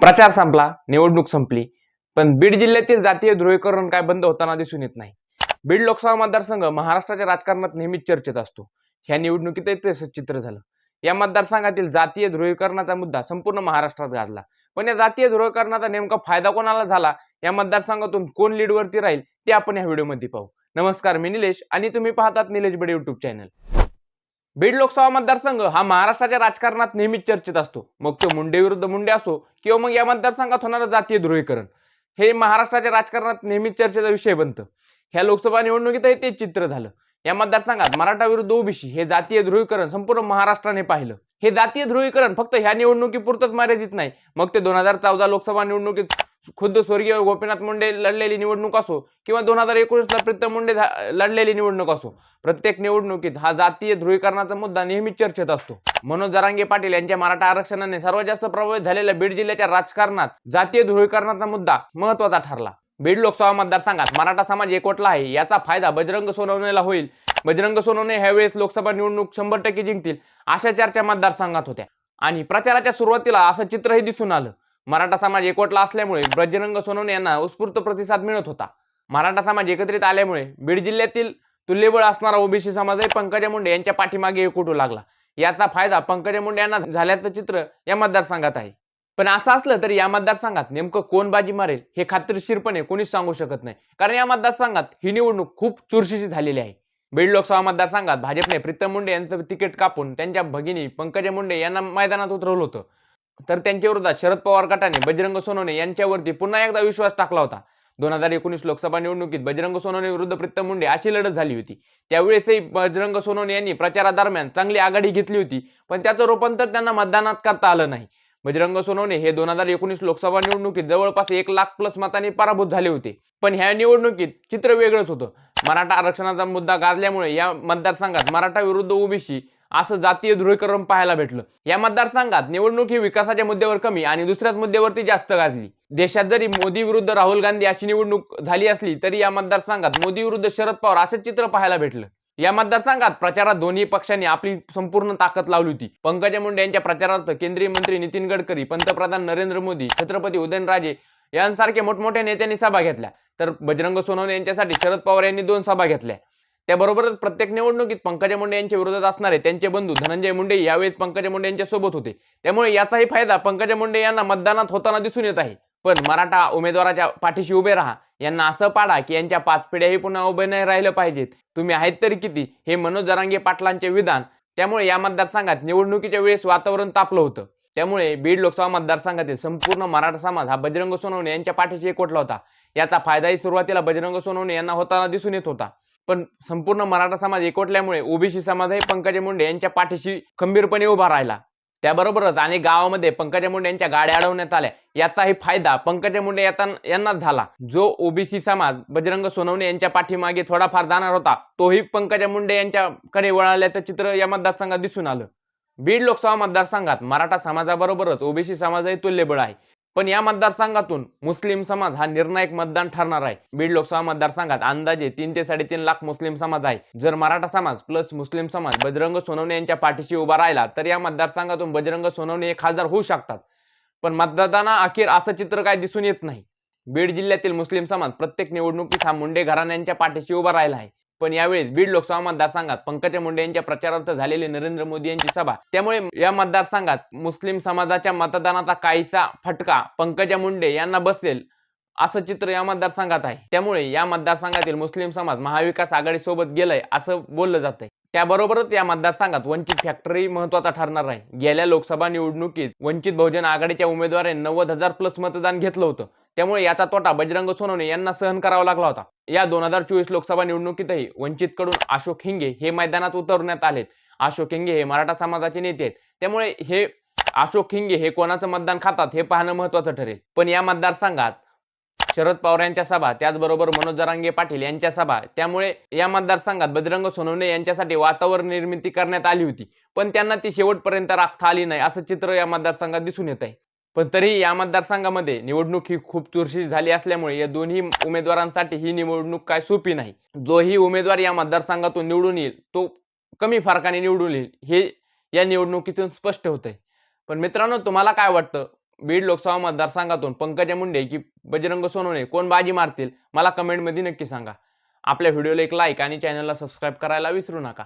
प्रचार संपला निवडणूक संपली. पण बीड जिल्ह्यातील जातीय ध्रुवीकरण काय बंद होताना दिसून येत नाही. बीड लोकसभा मतदारसंघ महाराष्ट्राच्या राजकारणात नेहमीच चर्चेत असतो. ह्या निवडणुकीतही तसंच चित्र झालं. या मतदारसंघातील जातीय ध्रुवीकरणाचा मुद्दा संपूर्ण महाराष्ट्रात गाजला. पण या जातीय ध्रुवीकरणाचा नेमका फायदा कोणाला झाला? या मतदारसंघातून कोण लीडवरती राहील? ते आपण या व्हिडिओमध्ये पाहू. नमस्कार मी निलेश आणि तुम्ही पाहतात निलेश बडे युट्यूब चॅनल बीड लोकसभा मतदारसंघ हा महाराष्ट्राच्या राजकारणात नेहमीच चर्चेत असतो. मग तो मुंडे विरुद्ध मुंडे असो किंवा मग या मतदारसंघात होणारं जातीय ध्रुवीकरण हे महाराष्ट्राच्या राजकारणात नेहमीच चर्चेचा विषय बनतं. ह्या लोकसभा निवडणुकीतही तेच चित्र झालं. या मतदारसंघात मराठा विरुद्ध ओबीसी हे जातीय ध्रुवीकरण संपूर्ण महाराष्ट्राने पाहिलं. हे जातीय ध्रुवीकरण फक्त ह्या निवडणुकीपुरतंच मर्यादित नाही. मग ते दोन हजार चौदा लोकसभा निवडणुकीत खुद्द स्वर्गीय गोपीनाथ मुंडे लढलेली निवडणूक असो किंवा दोन हजार एकोणीसला प्रीतम मुंडे झा- लढलेली निवडणूक असो प्रत्येक निवडणुकीत हा जातीय ध्रुवीकरणाचा मुद्दा नेहमीच चर्चेत असतो. मनोज जरांगे पाटील यांच्या मराठा आरक्षणाने सर्वात जास्त प्रभावित झालेल्या बीड जिल्ह्याच्या राजकारणात जातीय ध्रुवीकरणाचा मुद्दा महत्त्वाचा ठरला. बीड लोकसभा मतदारसंघात मराठा समाज एकवटला आहे याचा फायदा बजरंग सोनवणेला होईल. बजरंग सोनवणे ह्यावेळेस लोकसभा निवडणूक शंभर टक्के जिंकतील अशा चर्चा मतदारसंघात होत्या. आणि प्रचाराच्या सुरुवातीला असं चित्रही दिसून आलं. मराठा समाज एकवटला असल्यामुळे ब्रजरंग सोनवणे यांना उत्स्फूर्त प्रतिसाद मिळत होता. मराठा समाज एकत्रित आल्यामुळे बीड जिल्ह्यातील तुल्यबळ असणारा ओबीसी समाजही पंकजा मुंडे यांच्या पाठीमागे एकवटू लागला. याचा फायदा पंकजा मुंडे यांना झाल्याचं चित्र या मतदारसंघात आहे. पण असं असलं तरी या मतदारसंघात नेमकं कोण बाजी मारेल हे खात्रीशीरपणे कोणीच सांगू शकत नाही. कारण या मतदारसंघात ही निवडणूक खूप चुरशीची झालेली आहे. बीड लोकसभा मतदारसंघात भाजपने प्रीतम मुंडे यांचं तिकीट कापून त्यांच्या भगिनी पंकजा मुंडे यांना मैदानात उतरवलं होतं. तर त्यांच्याविरोधात शरद पवार गटाने बजरंग सोनवणे यांच्यावरती पुन्हा एकदा विश्वास टाकला होता. दोन हजार एकोणीस लोकसभा निवडणुकीत बजरंग सोनवणे विरुद्ध प्रीतम मुंडे अशी लढत झाली होती. त्यावेळेसही बजरंग सोनवणे यांनी प्रचारादरम्यान चांगली आघाडी घेतली होती पण त्याचं रूपांतर त्यांना मतदानात करता आलं नाही. बजरंग सोनवणे हे दोन हजार एकोणीस लोकसभा निवडणुकीत जवळपास एक लाख प्लस मतांनी पराभूत झाले होते पण ह्या निवडणुकीत चित्र वेगळंच होतं. मराठा आरक्षणाचा मुद्दा गाजल्यामुळे या मतदारसंघात मराठा विरुद्ध ओबीसी असं जातीय ध्रुवीकरण पाहायला भेटलं. या मतदारसंघात निवडणूक ही विकासाच्या मुद्द्यावर कमी आणि दुसऱ्याच मुद्द्यावरती जास्त गाजली. देशात जरी मोदी विरुद्ध राहुल गांधी अशी निवडणूक झाली असली तरी या मतदारसंघात मोदी विरुद्ध शरद पवार असं चित्र पाहायला भेटलं. या मतदारसंघात प्रचारात दोन्ही पक्षांनी आपली संपूर्ण ताकद लावली होती. पंकजा मुंडे यांच्या प्रचारार्थ केंद्रीय मंत्री नितीन गडकरी पंतप्रधान नरेंद्र मोदी छत्रपती उदयनराजे यांसारखे मोठमोठ्या नेत्यांनी सभा घेतल्या. तर बजरंग सोनवणे यांच्यासाठी शरद पवार यांनी दोन सभा घेतल्या. त्याबरोबरच प्रत्येक निवडणुकीत पंकजा मुंडे यांच्या विरोधात असणारे त्यांचे बंधू धनंजय मुंडे यावेळेस पंकजा मुंडे यांच्या सोबत होते. त्यामुळे याचाही फायदा पंकजा मुंडे यांना मतदानात होताना दिसून येत आहे. पण मराठा उमेदवाराच्या पाठीशी उभे राहा. यांना असं पाडा की यांच्या पाच पिढ्याही पुन्हा उभे नाही राहिलं पाहिजेत. तुम्ही आहेत तरी किती? हे मनोज जरांगे पाटलांचे विधान. त्यामुळे या मतदारसंघात निवडणुकीच्या वेळेस वातावरण तापलं होतं. त्यामुळे बीड लोकसभा मतदारसंघातील संपूर्ण मराठा समाज हा बजरंग सोनवणे यांच्या पाठीशी एकवटला होता. याचा फायदाही सुरुवातीला बजरंग सोनवणे यांना होताना दिसून येत होता. पण संपूर्ण मराठा समाज एकवटल्यामुळे ओबीसी समाजही पंकजा मुंडे यांच्या पाठीशी खंबीरपणे उभा राहिला. त्याबरोबरच अनेक गावामध्ये पंकजा मुंडे यांच्या गाड्या अडवण्यात आल्या. याचाही फायदा पंकजा मुंडे यांना यांनाच झाला. जो ओबीसी समाज बजरंग सोनवणे यांच्या पाठीमागे थोडाफार जाणार होता तोही पंकजा मुंडे यांच्याकडे वळाल्याचं चित्र या मतदारसंघात दिसून आलं. बीड लोकसभा मतदारसंघात मराठा समाजाबरोबरच ओबीसी समाजही तुल्यबळ आहे. पण या मतदारसंघातून मुस्लिम समाज हा निर्णायक मतदान ठरणार आहे. बीड लोकसभा मतदारसंघात अंदाजे तीन ते साडेतीन लाख मुस्लिम समाज आहे. जर मराठा समाज प्लस मुस्लिम समाज बजरंग सोनवणे यांच्या पाठीशी उभा राहिला तर या मतदारसंघातून बजरंग सोनवणे हे खासदार होऊ शकतात. पण मतदाना अखेर असं चित्र काय दिसून येत नाही. बीड जिल्ह्यातील मुस्लिम समाज प्रत्येक निवडणुकीत हा मुंडे घराण्यांच्या पाठीशी उभा राहिला आहे. पण यावेळेस बीड लोकसभा मतदारसंघात पंकजा मुंडे यांच्या प्रचारार्थ झालेली नरेंद्र मोदी यांची सभा. त्यामुळे या मतदारसंघात मुस्लिम समाजाच्या मतदानाचा काहीसा फटका पंकजा मुंडे यांना बसेल असं चित्र या मतदारसंघात आहे. त्यामुळे या मतदारसंघातील मुस्लिम समाज महाविकास आघाडी सोबत गेलंय असं बोललं जात त्याबरोबरच या मतदारसंघात वंचित फॅक्टरी महत्त्वाचा ठरणार आहे. गेल्या लोकसभा निवडणुकीत वंचित बहुजन आघाडीच्या उमेदवारांनी नव्वद हजार प्लस मतदान घेतलं होतं. त्यामुळे याचा तोटा बजरंग सोनवणे यांना सहन करावा लागला होता. या दोन हजार चोवीस लोकसभा निवडणुकीतही वंचितकडून अशोक हिंगे हे मैदानात उतरवण्यात आलेत. अशोक हिंगे हे मराठा समाजाचे नेते आहेत. त्यामुळे हे अशोक हिंगे हे कोणाचं मतदान खातात हे पाहणं महत्वाचं ठरेल. पण या मतदारसंघात शरद पवार यांच्या सभा त्याचबरोबर मनोज जरांगे पाटील यांच्या सभा त्यामुळे या मतदारसंघात बजरंग सोनवणे यांच्यासाठी वातावरण निर्मिती करण्यात आली होती. पण त्यांना ती शेवटपर्यंत राखता आली नाही असं चित्र या मतदारसंघात दिसून येत आहे पण तरीही या मतदारसंघामध्ये निवडणूक ही खूप चुरशी झाली असल्यामुळे या दोन्ही उमेदवारांसाठी ही निवडणूक काय सोपी नाही. जोही उमेदवार या मतदारसंघातून निवडून येईल तो कमी फरकाने निवडून येईल हे या निवडणुकीतून स्पष्ट होतंय. पण मित्रांनो तुम्हाला काय वाटतं? बीड लोकसभा मतदारसंघातून पंकजा मुंडे की बजरंग सोनवणे कोण बाजी मारतील? मला कमेंटमध्ये नक्की सांगा. आपल्या व्हिडिओला एक लाईक आणि चॅनलला सबस्क्राईब करायला विसरू नका.